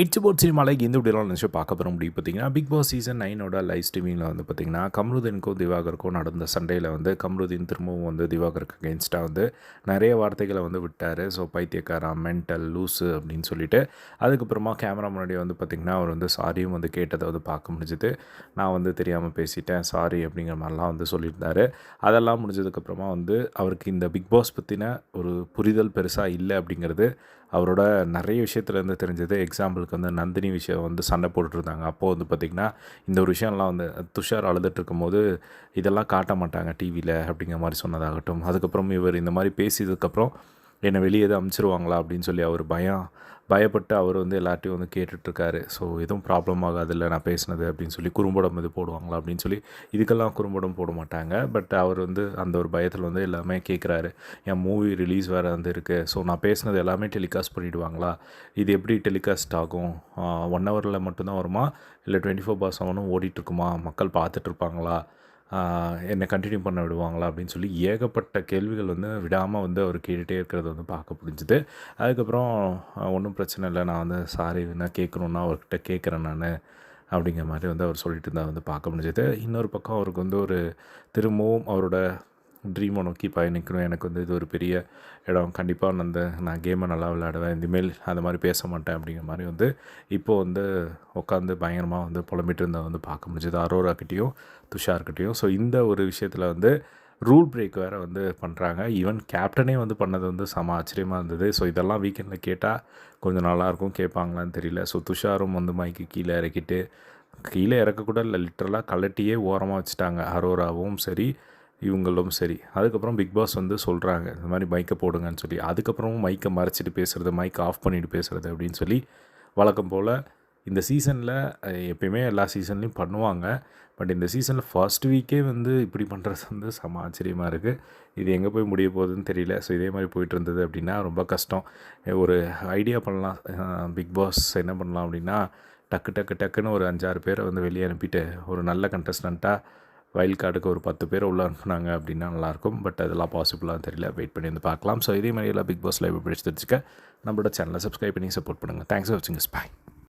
It's boat சினிமாவில் எந்த இப்படிலாம் நினச்சி பார்க்க போகிற முடியும் பார்த்தீங்கன்னா பிக் பாஸ் சீசன் நைனோட லைவ் ஸ்ட்ரீமிங்கில் வந்து பார்த்தீங்கன்னா கமருதீனுக்கும் திவாகருக்கும் நடந்த சண்டையில் வந்து கம்ருதீன் திரும்பவும் வந்து திவாகருக்கு அகேன்ஸ்டாக வந்து நிறைய வார்த்தைகளை வந்து விட்டார். ஸோ பைத்தியக்காரா மென்டல் லூஸு அப்படின்னு சொல்லிட்டு. அதுக்கப்புறமா கேமரா முன்னாடி வந்து பார்த்திங்கன்னா அவர் வந்து சாரியும் வந்து கேட்டதை வந்து பார்க்க முடிஞ்சுது. நான் வந்து தெரியாமல் பேசிட்டேன் சாரி அப்படிங்கிற மாதிரிலாம் வந்து சொல்லியிருந்தார். அதெல்லாம் முடிஞ்சதுக்கப்புறமா வந்து அவருக்கு இந்த பிக் பாஸ் பற்றின ஒரு புரிதல் பெருசாக இல்லை அப்படிங்கிறது அவரோட நிறைய விஷயத்துலேருந்து தெரிஞ்சது. எக்ஸாம்பிளுக்கு வந்து நந்தினி விஷயம் வந்து சண்டை போட்டுருந்தாங்க அப்போது வந்து பார்த்திங்கன்னா இந்த ஒரு விஷயம்லாம் வந்து துஷார் அழுதுட்டு இருக்கும்போது இதெல்லாம் காட்ட மாட்டாங்க டிவியில் அப்படிங்கிற மாதிரி சொன்னதாகட்டும். அதுக்கப்புறம் இவர் இந்த மாதிரி பேசியதுக்கப்புறம் என்னை வெளியே எதுவும் அமுச்சிருவாங்களா? அப்படின்னு சொல்லி அவர் பயம். பயப்பட்டு அவர் வந்து எல்லார்ட்டையும் வந்து கேட்டுட்ருக்காரு. ஸோ எதுவும் ப்ராப்ளம் ஆகாதில்ல நான் பேசினது அப்படின்னு சொல்லி குறும்படம் இது போடுவாங்களா அப்படின்னு சொல்லி இதுக்கெல்லாம் குறும்படம் போட மாட்டாங்க. பட் அவர் வந்து அந்த ஒரு பயத்தில் வந்து எல்லாமே கேட்குறாரு என் மூவி ரிலீஸ் வேறு வந்து இருக்குது ஸோ நான் பேசினது எல்லாமே டெலிகாஸ்ட் பண்ணிவிடுவாங்களா இது எப்படி டெலிகாஸ்ட் ஆகும்? ஒன் ஹவரில் மட்டும்தான் வருமா? இல்லை டுவெண்ட்டி ஃபோர் பார் செவனும் ஓடிட்டுருக்குமா மக்கள் பார்த்துட்ருப்பாங்களா? என்னை கண்டினியூ பண்ண விடுவாங்களா அப்படின்னு சொல்லி ஏகப்பட்ட கேள்விகள் வந்து விடாமல் வந்து அவர் கேட்டுகிட்டே இருக்கிறத வந்து பார்க்க முடிஞ்சுது அதுக்கப்புறம் ஒன்றும் பிரச்சனை இல்லை. நான் வந்து சாரி வேணால் கேட்கணுன்னா அவர்கிட்ட கேட்குறேன் நான் அப்படிங்கிற மாதிரி வந்து அவர் சொல்லிட்டு இருந்தால் வந்து பார்க்க முடிஞ்சது. இன்னொரு பக்கம் அவருக்கு வந்து ஒரு திரும்பவும் அவரோட ட்ரீமை நோக்கி பயணிக்கணும். எனக்கு வந்து இது ஒரு பெரிய இடம். கண்டிப்பாக நான் அந்த நான் கேமை நல்லா விளையாடுவேன். இனிமேல் அந்த மாதிரி பேச மாட்டேன் அப்படிங்கிற மாதிரி வந்து இப்போது வந்து உட்காந்து பயங்கரமாக வந்து புலம்பிட்டு இருந்தால் வந்து பார்க்க முடிஞ்சது. அரோராக்கிட்டேயும் துஷார்கிட்டையும் ஸோ இந்த ஒரு விஷயத்தில் வந்து ரூல் பிரேக் வேறு வந்து பண்ணுறாங்க ஈவன் கேப்டனே வந்து பண்ணது வந்து செம ஆச்சரியமாக இருந்தது. ஸோ இதெல்லாம் வீக்கெண்டில் கேட்டால் கொஞ்சம் நல்லாயிருக்கும் கேட்பாங்களான்னு தெரியல. ஸோ துஷாரும் வந்து மைக்கு கீழே இறக்கிட்டு கீழே இறக்கக்கூட இல்லை. லிட்டரலாக கலட்டியே ஓரமாக வச்சுட்டாங்க. அரோராவும் சரி இவங்களும் சரி. அதுக்கப்புறம் பிக் பாஸ் வந்து சொல்கிறாங்க இந்த மாதிரி மைக்கை போடுங்கன்னு சொல்லி. அதுக்கப்புறமும் மைக்கை மறைச்சிட்டு பேசுகிறது மைக்கை ஆஃப் பண்ணிவிட்டு பேசுகிறது அப்படின்னு சொல்லி வழக்கம் போல் இந்த சீசனில் எப்பயுமே எல்லா சீசன்லேயும் பண்ணுவாங்க. பட் இந்த சீசனில் ஃபர்ஸ்ட் வீக்கே வந்து இப்படி பண்ணுறது வந்து செம ஆச்சரியமாக இருக்குது இது எங்கே போய் முடிய போகுதுன்னு தெரியல. ஸோ இதே மாதிரி போயிட்டு இருந்தது அப்படின்னா ரொம்ப கஷ்டம். ஒரு ஐடியா பண்ணலாம். பிக் பாஸ் என்ன பண்ணலாம் அப்படின்னா டக்கு டக்கு டக்குன்னு ஒரு அஞ்சாறு பேரை வந்து வெளியே அனுப்பிட்டு ஒரு நல்ல கண்டஸ்டண்ட்டாக வைல்ட் கார்டுக்கு ஒரு பத்து பேர் உள்ளே அனுப்புனாங்க அப்படின்னா நல்லாயிருக்கும். பட் அதெல்லாம் பாசிபிளாக தெரியல. வெயிட் பண்ணி வந்து பார்க்கலாம். ஸோ இதே மாதிரி எல்லாம் பிக் பாஸ் லைவ் பிடிச்சி தெரிஞ்சுக்க. நம்மளோட சேனலை சப்ஸ்கிரைப் பண்ணி சப்போர்ட் பண்ணுங்கள் தேங்க்ஸ் ஃபார் வாட்சிங் பாய்